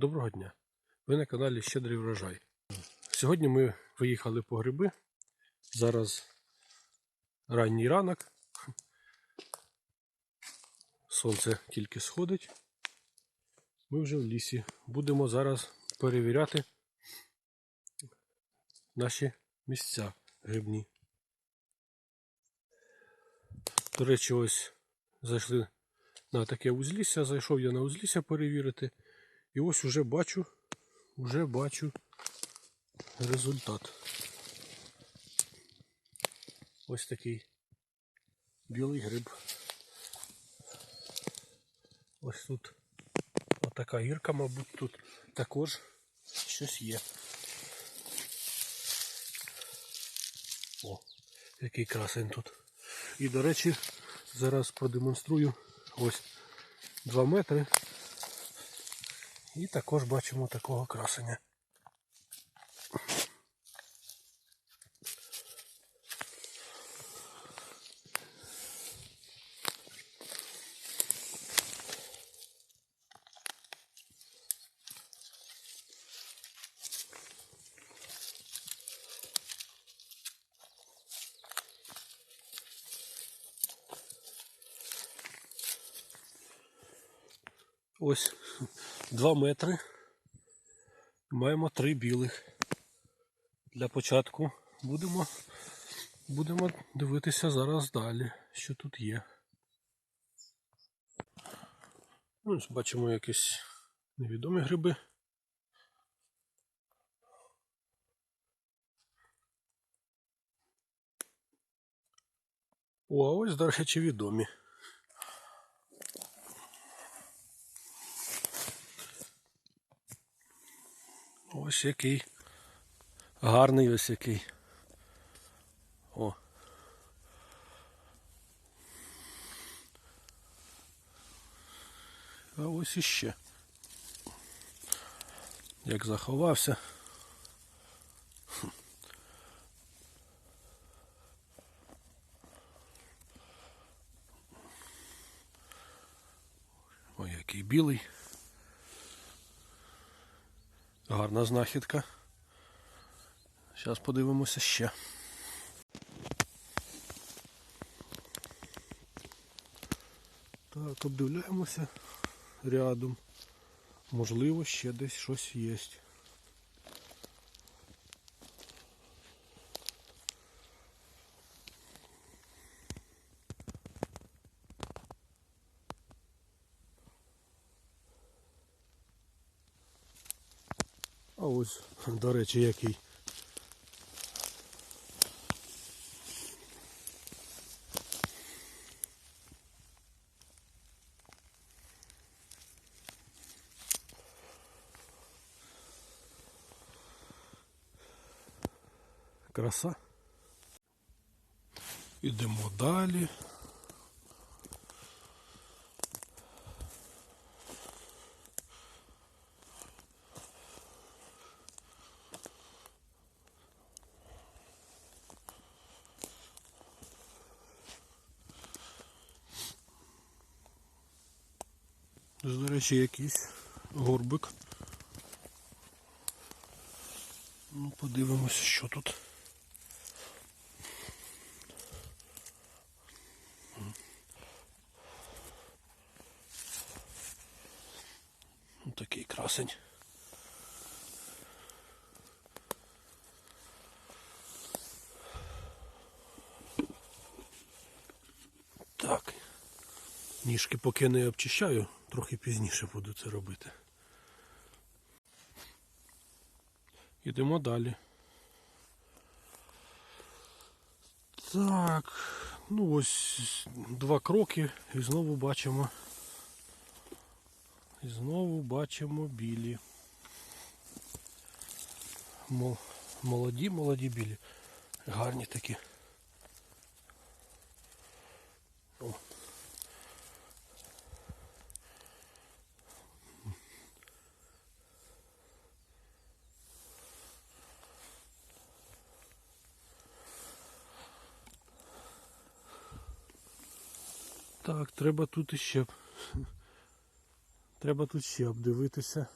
Доброго дня! Ви на каналі Щедрий врожай. Сьогодні ми виїхали по гриби. Зараз ранній ранок. Сонце тільки сходить. Ми вже в лісі. Будемо зараз перевіряти наші місця грибні. До речі, ось зайшли на таке узлісся. Зайшов я на узлісся перевірити. І ось уже бачу, уже бачу результат. Ось такий білий гриб. Ось тут отака гірка, мабуть, тут також щось є. О, який красень тут. І, до речі, зараз продемонструю ось 2 метри. І також бачимо такого красення. Ось 2 метри. Маємо три білих. Для початку будемо, будемо дивитися зараз далі, що тут є. Ну, бачимо якісь невідомі гриби. О, а ось, до речі, відомі. Ось який. Гарний ось який. О. А ось іще. Як заховався. Ой, який білий. Гарна знахідка. Зараз подивимося ще. Так, обдивляємося рядом. Можливо, ще десь щось є. А ось, до речі, який. Краса. Ідемо далі. Речі, якийсь горбик. Ну, подивимося, що тут. Ну, такий красень. Так. Ніжки поки не обчищаю, трохи пізніше буду це робити. Йдемо далі. Так, ну ось два кроки і знову бачимо. І знову бачимо білі. Молоді, молоді білі. Гарні такі. треба тут іще треба тут ще обдивитися.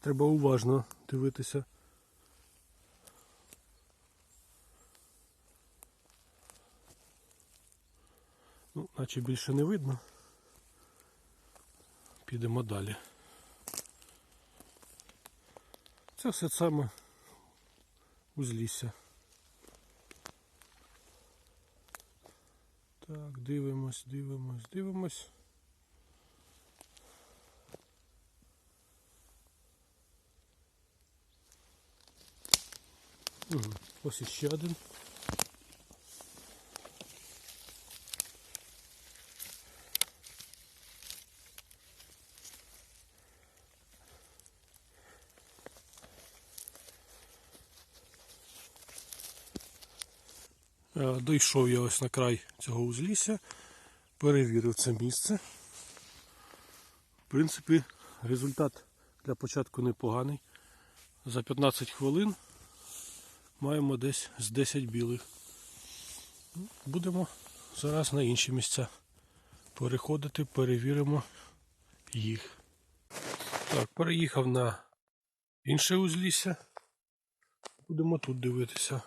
Треба уважно дивитися. Ну, наче більше не видно. Підемо далі. Це все саме узлісся. Так, дивимось, дивимось, дивимось. Угу. Ось іще один. Дійшов я ось на край цього узлісся, перевірив це місце. В принципі, результат для початку непоганий. За 15 хвилин маємо десь з 10 білих. Ну, Будемо зараз на інші місця переходити, перевіримо їх. Так, переїхав на інше узлісся. Будемо тут дивитися.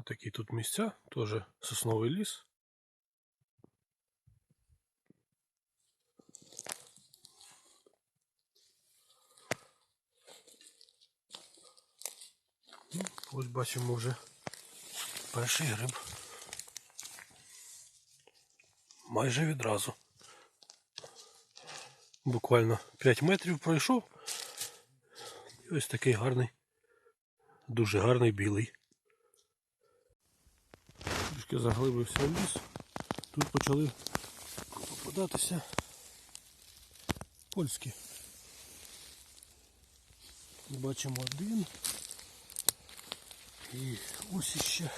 Отакі тут місця, теж сосновий ліс. Ну, Ось бачимо вже перший гриб. Майже відразу. Буквально 5 метрів пройшов. І ось такий гарний, дуже гарний білий. Трішки заглибився в ліс. Тут почали попадатися польські. Бачимо один. І ось іще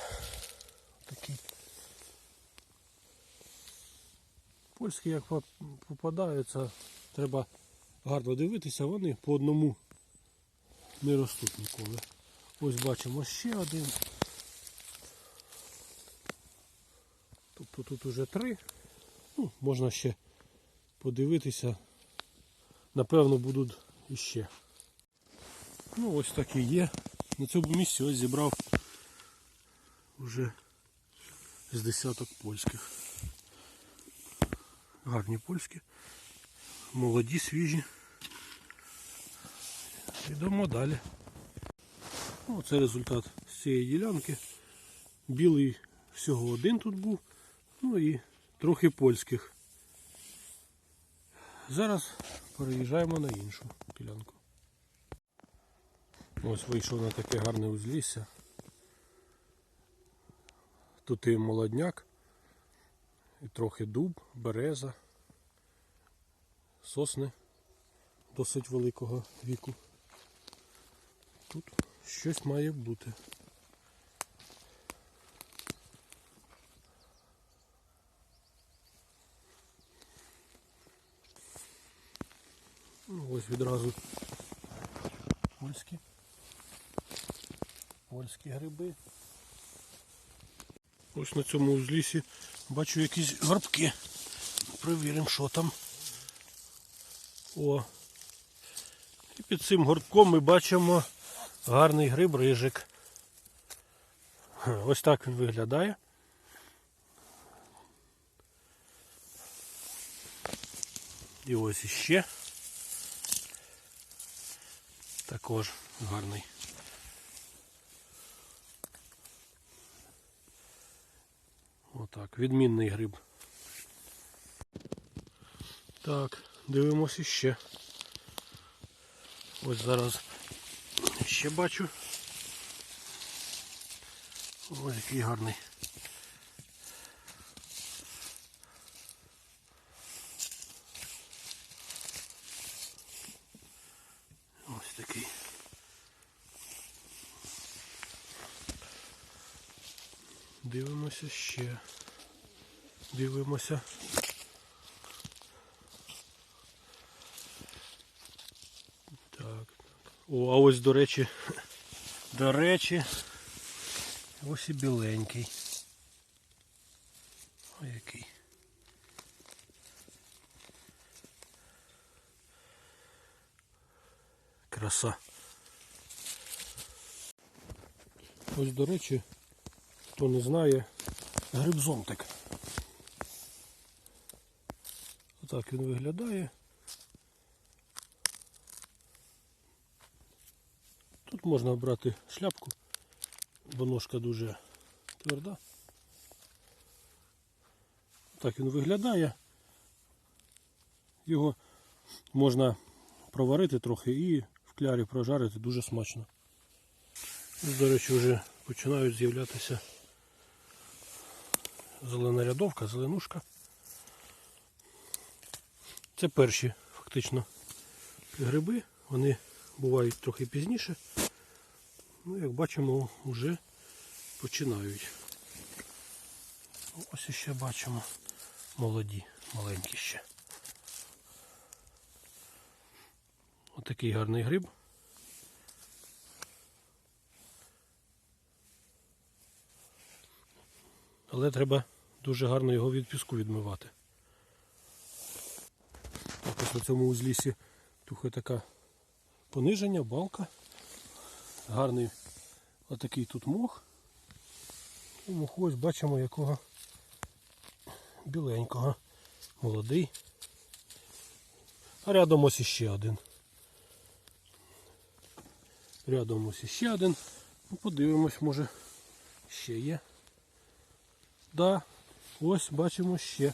такий. Польські як попадаються, треба гарно дивитися, вони по одному не ростуть ніколи. Ось бачимо ще один. Тобто тут уже три. Ну, можна ще подивитися. Напевно будуть іще. Ну ось так і є. На цьому місці ось зібрав вже з десяток польських. Гарні польські. Молоді, свіжі. Йдемо далі. Ну, це результат з цієї ділянки. Білий всього один тут був. Ну і трохи польських. Зараз переїжджаємо на іншу ділянку. Ось вийшов на таке гарне узлісся. Тут і молодняк, і трохи дуб, береза, сосни досить великого віку. Тут щось має бути. Ось відразу польські. Польські гриби. Ось на цьому узлісі бачу якісь горбки. Провіримо, що там. О. І під цим горбком ми бачимо гарний гриб рижик. Ось так він виглядає. І ось іще. Також гарний. Отак, відмінний гриб. Так, дивимося ще. Ось зараз ще бачу. Ось який гарний. Ось такий. Дивимося ще. Дивимося. Так. О, а ось до речі. До речі. Ось і біленький. Ой, який. Краса. Ось, до речі, хто не знає, гриб зонтик. Отак він виглядає. Тут можна брати шляпку, бо ножка дуже тверда. Так він виглядає. Його можна проварити трохи і в клярі прожарити дуже смачно. До речі, вже починають з'являтися зелена рядовка, зеленушка. Це перші фактично гриби, вони бувають трохи пізніше. Ну, як бачимо, вже починають. Ось іще бачимо молоді, маленькі ще. Отакий гарний гриб. Але треба дуже гарно його від піску відмивати. Так ось на цьому узлісі тухає така пониження, балка. Гарний отакий тут мох. І моху ось бачимо якого біленького, молодий. А рядом ось іще один. Рядом ось іще один. Ну, подивимось, може ще є. Да, ось бачимо ще.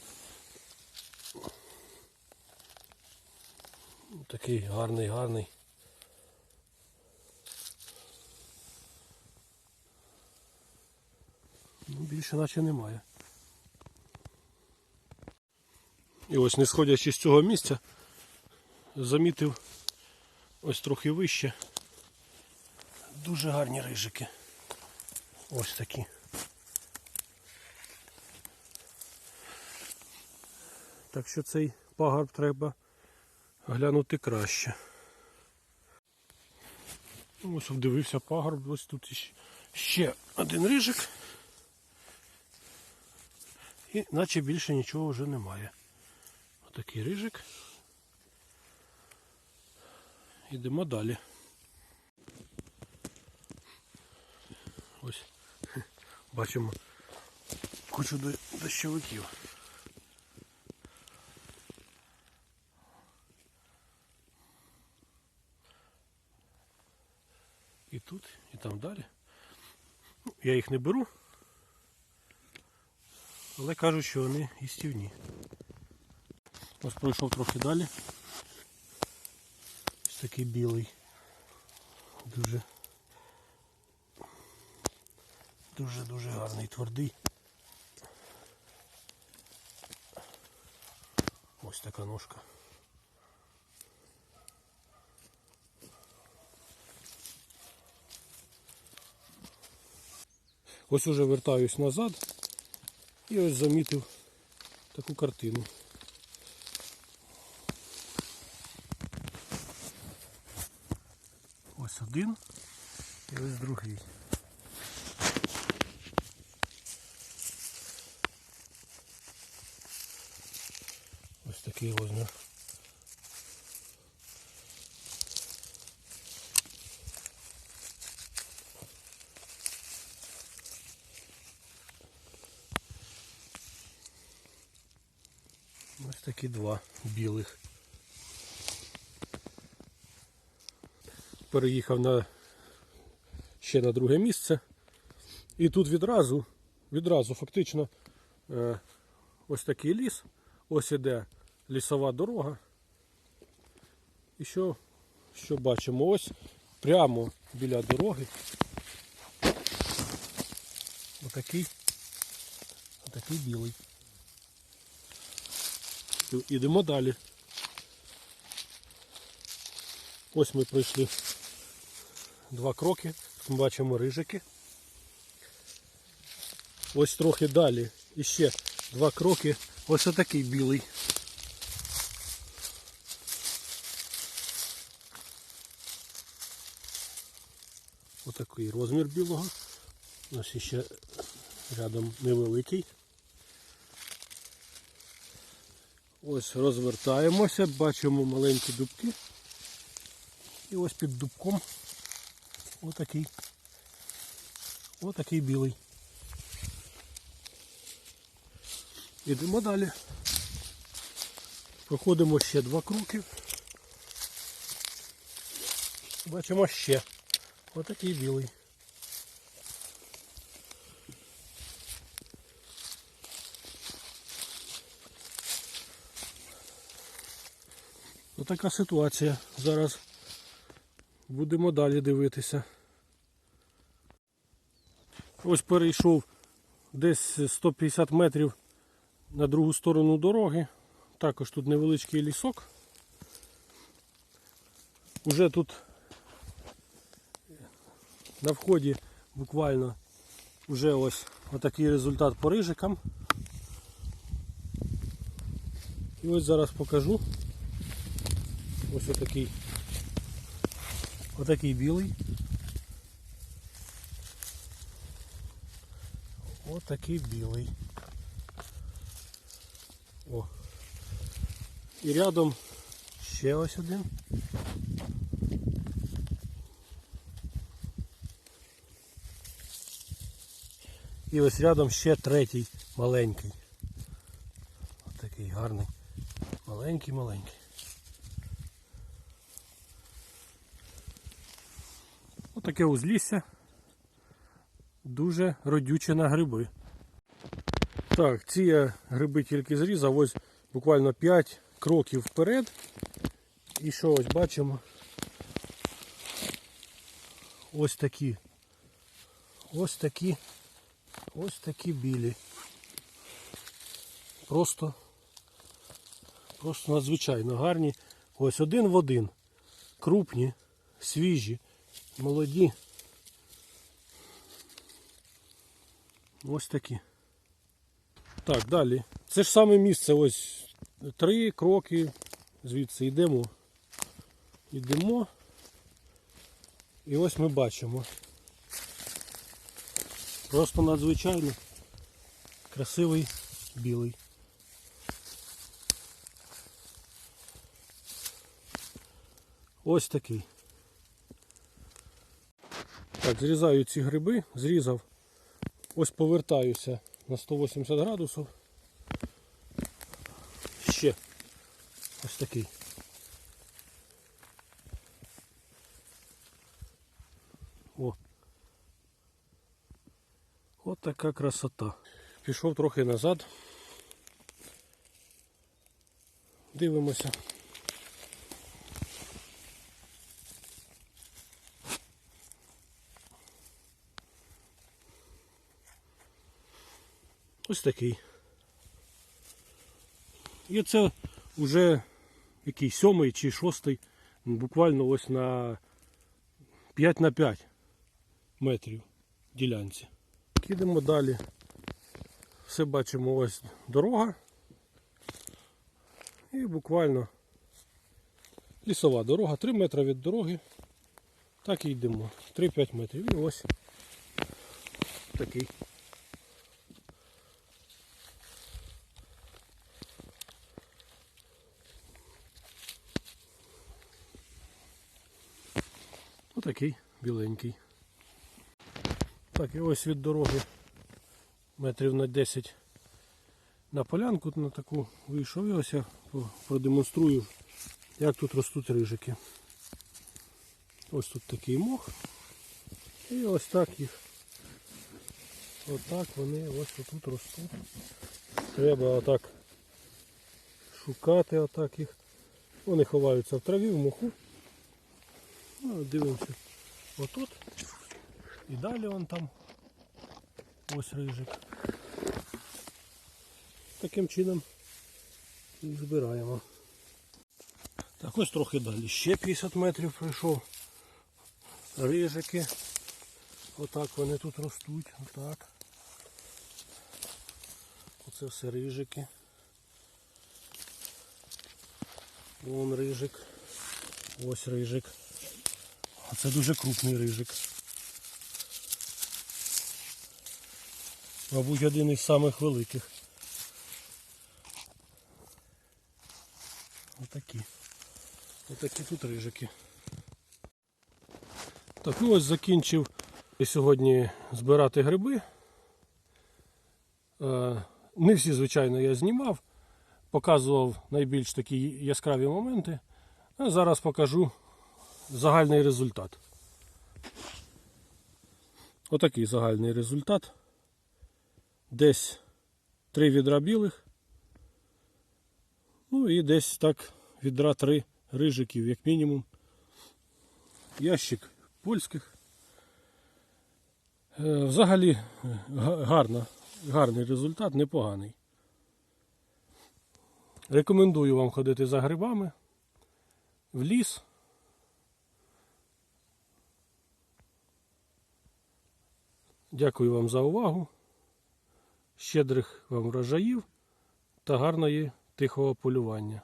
Такий гарний, гарний. Ну, більше наче немає. І ось не сходячи з цього місця, замітив ось трохи вище. Дуже гарні рижики. Ось такі. Так що цей пагорб треба глянути краще. Ось обдивився пагорб, ось тут ще один рижик. І наче більше нічого вже немає. Отакий рижик. Йдемо далі. Ось бачимо кучу до- дощовиків. Тут, і там далі. Ну, Я їх не беру, але кажуть, що вони їстівні. Ось пройшов трохи далі. Ось такий білий. Дуже дуже-дуже гарний, твердий. Ось така ножка. Ось уже вертаюсь назад і ось замітив таку картину. Ось один і ось другий. Ось такий розмір. Ось такі два білих. Переїхав на ще на друге місце. І тут відразу, відразу фактично е, ось такий ліс. Ось іде лісова дорога. І що, що бачимо? Ось прямо біля дороги. Отакий, отакий білий. Ідемо далі. Ось ми пройшли два кроки. Ми бачимо рижики. Ось трохи далі. І ще два кроки. Ось отакий білий. Отакий розмір білого. Ось ще рядом невеликий. Ось розвертаємося, бачимо маленькі дубки. І ось під дубком отакий. Отакий білий. Ідемо далі. Проходимо ще два кроки. Бачимо ще. Отакий білий. Отака ситуація. Зараз будемо далі дивитися. Ось перейшов десь 150 метрів на другу сторону дороги. Також тут невеличкий лісок. Уже тут на вході буквально вже ось отакий результат по рижикам. І ось зараз покажу. Ось отакий. Отакий білий. Отакий білий. О. І рядом ще ось один. І ось рядом ще третій маленький. Ось такий гарний. Маленький, маленький. Ось таке узлісся. Дуже родюче на гриби. Так, ці я гриби тільки зрізав, ось буквально 5 кроків вперед. І що ось бачимо? Ось такі. Ось такі. Ось такі білі. Просто, просто надзвичайно гарні. Ось один в один. Крупні, свіжі, молоді. Ось такі. Так, далі. Це ж саме місце, ось три кроки звідси йдемо. Йдемо. І ось ми бачимо. Просто надзвичайно красивий білий. Ось такий. Так, зрізаю ці гриби, зрізав. Ось повертаюся на 180 градусів. Ще ось такий. О. От така красота. Пішов трохи назад. Дивимося. Ось такий. І це вже який сьомий чи шостий, буквально ось на 5 на 5 метрів ділянці. Їдемо далі. Все бачимо ось дорога. І буквально лісова дорога, 3 метри від дороги. Так і йдемо. 3-5 метрів. І ось такий. Отакий біленький. Так, і ось від дороги метрів на 10 на полянку на таку вийшов і ось я продемонструю, як тут ростуть рижики. Ось тут такий мох. І ось так їх. Отак вони ось тут ростуть. Треба отак шукати отак їх. Вони ховаються в траві, в моху. Ну, дивимося отут. І далі вон там ось рижик. Таким чином збираємо. Так, ось трохи далі. Ще 50 метрів пройшов. Рижики. Отак вони тут ростуть. Отак. Оце все рижики. Вон рижик. Ось рижик. А це дуже крупний рижик. Мабуть, один із самих великих. Отакі. Отакі тут рижики. Так, ну ось закінчив сьогодні збирати гриби. Е, Не всі, звичайно, я знімав, показував найбільш такі яскраві моменти. А зараз покажу загальний результат. Отакий загальний результат. Десь три відра білих. Ну і десь так відра три рижиків, як мінімум. Ящик польських. Е, Взагалі га- гарно, гарний результат, непоганий. Рекомендую вам ходити за грибами в ліс. Дякую вам за увагу. Щедрих вам врожаїв та гарної тихого полювання.